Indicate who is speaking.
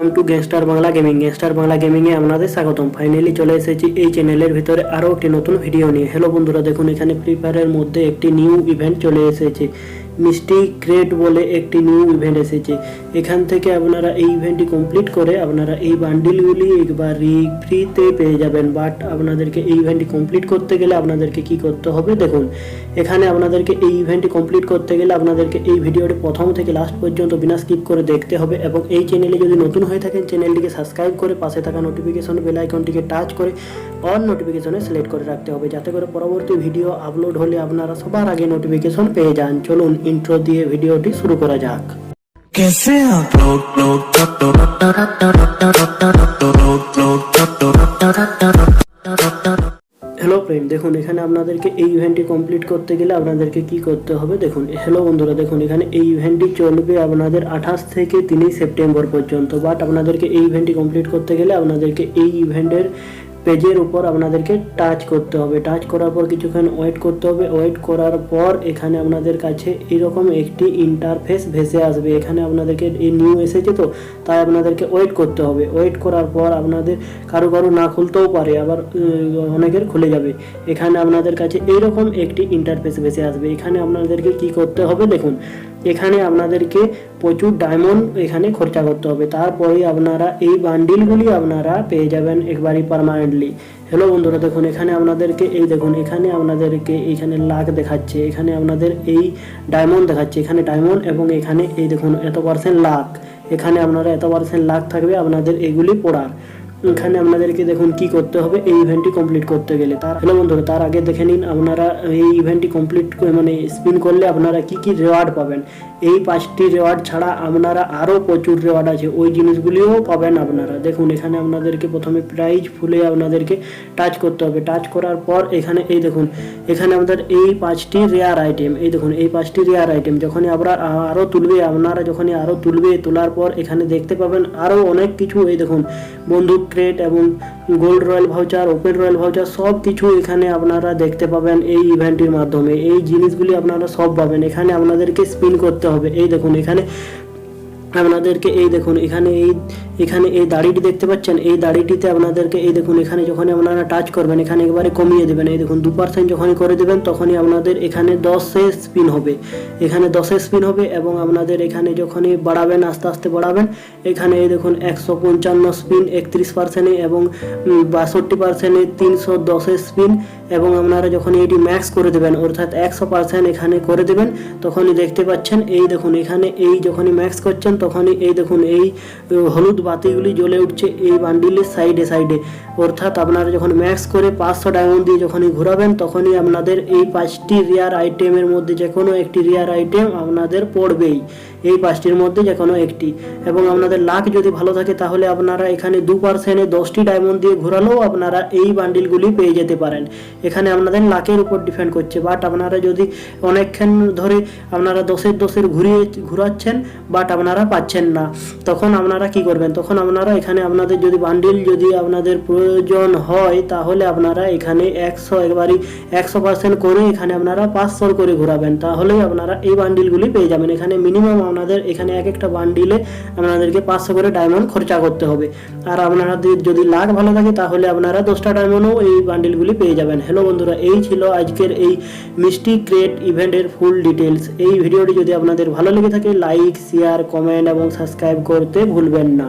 Speaker 1: Welcome to gangster Bangla gaming gangster Bangla গেমিংয়ে আপনাদের স্বাগতম। Finally চলে এসেছি এই চ্যানেলের ভিতরে আরও একটি নতুন ভিডিও নিয়ে। হ্যালো বন্ধুরা, দেখুন এখানে ফ্রি ফায়ারের মধ্যে একটি নিউ ইভেন্ট চলে এসেছে। মিস্টি ক্রেট বলে একটি নিউ ইভেন্ট এসেছে। এখান থেকে আপনারা এই ইভেন্টটি কমপ্লিট করে আপনারা এই বান্ডিলগুলি একবারই ফ্রিতে পেয়ে যাবেন। বাট আপনাদেরকে এই ইভেন্টটি কমপ্লিট করতে গেলে আপনাদেরকে কি করতে হবে? দেখুন, এখানে আপনাদেরকে এই ইভেন্টটি কমপ্লিট করতে গেলে আপনাদেরকে এই ভিডিওটি প্রথম থেকে লাস্ট পর্যন্ত বিনা স্কিপ করে দেখতে হবে এবং এই চ্যানেলে যদি নতুন হয়ে থাকেন, চ্যানেলটিকে সাবস্ক্রাইব করে পাশে থাকা নোটিফিকেশন বেল আইকনটিকে টাচ করে অল নোটিফিকেশনে সিলেক্ট করে রাখতে হবে। যাতে করে পরবর্তী ভিডিও আপলোড হলে আপনারা সবার আগে নোটিফিকেশন পেয়ে যান। চলুন ইন্ট্রো দিয়ে ভিডিওটি শুরু করা যাক
Speaker 2: कैसे आप लोग लोग टक टक टक टक टक टक लोग लोग टक टक
Speaker 1: হ্যালো ফ্রেন্ড দেখুন এখানে আপনাদেরকে এই ইভেন্টটি কমপ্লিট করতে গেলে আপনাদেরকে কি করতে হবে দেখুন হ্যালো বন্ধুরা দেখুন এখানে এই ইভেন্টটি চলবে আপনাদের আঠাশ থেকে তিনই সেপ্টেম্বর পর্যন্ত বাট আপনাদেরকে এই ইভেন্টটি কমপ্লিট করতে গেলে আপনাদেরকে এই ইভেন্টের পেজের উপর আপনাদেরকে টাচ করতে হবে। টাচ করার পর কিছুক্ষণ ওয়েট করতে হবে। ওয়েট করার পর এখানে আপনাদের কাছে এরকম একটি ইন্টারফেস ভেসে আসবে। এখানে আপনাদেরকে এই নিউ এসেছে তো, তাই আপনাদেরকে ওয়েট করতে হবে। ওয়েট করার পর আপনাদের কারও কারও না খুলতেও পারে, আবার অনেকের খুলে যাবে। এখানে আপনাদের কাছে এইরকম একটি ইন্টারফেস ভেসে আসবে। এখানে আপনাদেরকে কি করতে হবে দেখুন, এখানে আপনাদেরকে প্রচুর ডায়মন্ড এখানে খরচা করতে হবে। তারপরে আপনারা এই বান্ডিলগুলি আপনারা পেয়ে যাবেন একবারই পারমানেন্টলি হ্যালো বন্ধুরা, দেখুন, এখানে আপনাদেরকে এই দেখুন, এখানে আপনাদেরকে এইখানে লাখ দেখাচ্ছে, এখানে আপনাদের এই ডায়মন্ড দেখাচ্ছে, এখানে ডায়মন্ড এবং এখানে এই দেখুন, এত পার্সেন্ট লাখ এখানে আপনারা এত পার্সেন্ট লাখ থাকবে আপনাদের এগুলি পড়ার। এখানে আপনাদেরকে দেখুন কি করতে হবে। এই ইভেন্টটি কমপ্লিট করতে গেলে তার হ্যালো বন্ধুরা, তার আগে দেখে নিন আপনারা এই ইভেন্টটি কমপ্লিট মানে স্পিন করলে আপনারা কি কি রেওয়ার্ড পাবেন। এই পাঁচটি রেওয়ার্ড ছাড়া আপনারা আরও প্রচুর রেওয়ার্ড আছে। ওই জিনিসগুলিও পাবেন আপনারা। দেখুন, এখানে আপনাদেরকে প্রথমে প্রাইজ ফুলে আপনাদেরকে টাচ করতে হবে। টাচ করার পর এখানে এই দেখুন, এখানে আমাদের এই পাঁচটি রেয়ার আইটেম এই দেখুন, এই পাঁচটি রেয়ার আইটেম যখনই আমরা আরও তুলবে, আপনারা যখনই আরও তুলবে, তোলার পর এখানে দেখতে পাবেন আরও অনেক কিছু। এই দেখুন বন্দুক ক্রেট এবং gold royal voucher, open royal voucher সব কিছু এখানে আপনারা দেখতে পাবেন এই ইভেন্টের মাধ্যমে। এই জিনিসগুলি আপনারা সব পাবেন। এখানে আপনাদেরকে স্পিন করতে হবে। এই দেখুন, এখানে আপনাদেরকে এই দেখুন, এখানে এই এখানে এই দাড়িটি দেখতে পাচ্ছেন, এই দাড়িটিতে আপনাদেরকে, এই দেখুন, এখানে যখনই আপনারা টাচ করবেন, এখানে একবারে কমিয়ে দেবেন, এই দেখুন দু পার্সেন্ট যখনই করে দেবেন, তখনই আপনাদের এখানে দশে স্পিন হবে। এখানে দশে স্পিন হবে এবং আপনাদের এখানে যখনই বাড়াবেন, আস্তে আস্তে বাড়াবেন, এখানে এই দেখুন, একশো পঞ্চান্ন স্পিন একত্রিশ পার্সেন্টে এবং বাষট্টি পার্সেন্টে তিনশো দশের স্পিন এবং আপনারা যখন এটি ম্যাক্স করে দেবেন, অর্থাৎ একশো পার্সেন্ট এখানে করে দেবেন, তখনই দেখতে পাচ্ছেন, এই দেখুন, এখানে এই যখনই ম্যাক্স করছেন, তখনই এই দেখুন, এই হলুদ বাতিগুলি জ্বলে উঠছে এই বান্ডিলের সাইডে সাইডে অর্থাৎ আপনারা যখন ম্যাক্স করে পাঁচশো ডায়মন্ড দিয়ে যখনই ঘোরাবেন, তখনই আপনাদের এই পাঁচটি রেয়ার আইটেমের মধ্যে যে কোনো একটি রেয়ার আইটেম আপনাদের পড়বেই। এই পাঁচটির মধ্যে যে কোনো একটি। এবং আপনাদের লাক যদি ভালো থাকে, তাহলে আপনারা এখানে দু পার্সেন্টে দশটি ডায়মন্ড দিয়ে ঘোরালেও আপনারা এই বান্ডিলগুলি পেয়ে যেতে পারেন। এখানে আপনাদের লাকের উপর ডিপেন্ড করছে। বাট আপনারা যদি অনেকক্ষণ ধরে আপনারা দশের দশের ঘুরিয়ে, ঘুরাচ্ছেন বাট আপনারা পাচ্ছেন না, তখন আপনারা কি করবেন? তখন আপনারা এখানে আপনাদের যদি বান্ডিল যদি আপনাদের প্রয়োজন হয়, তাহলে আপনারা এখানে একশো একবারই একশো পার্সেন্ট করে এখানে আপনারা পাঁচশো করে ঘোরাবেন। তাহলেই আপনারা এই বান্ডিলগুলি পেয়ে যাবেন। এখানে মিনিমাম আপনাদের এখানে এক একটা বান্ডিলে আপনাদেরকে পাঁচশো করে ডায়মন্ড খরচা করতে হবে। আর আপনাদের যদি লাখ ভালো থাকে, তাহলে আপনারা দশটা ডায়মন্ডও এই বান্ডিলগুলি পেয়ে যাবেন। হ্যালো বন্ধুরা, এই ছিল আজকের এই মিষ্টি ক্রিয়েট ইভেন্টের ফুল ডিটেলস এই ভিডিওটি যদি আপনাদের ভালো লেগে থাকে লাইক শেয়ার কমেন্ট এবং সাবস্ক্রাইব করতে ভুলবেন না।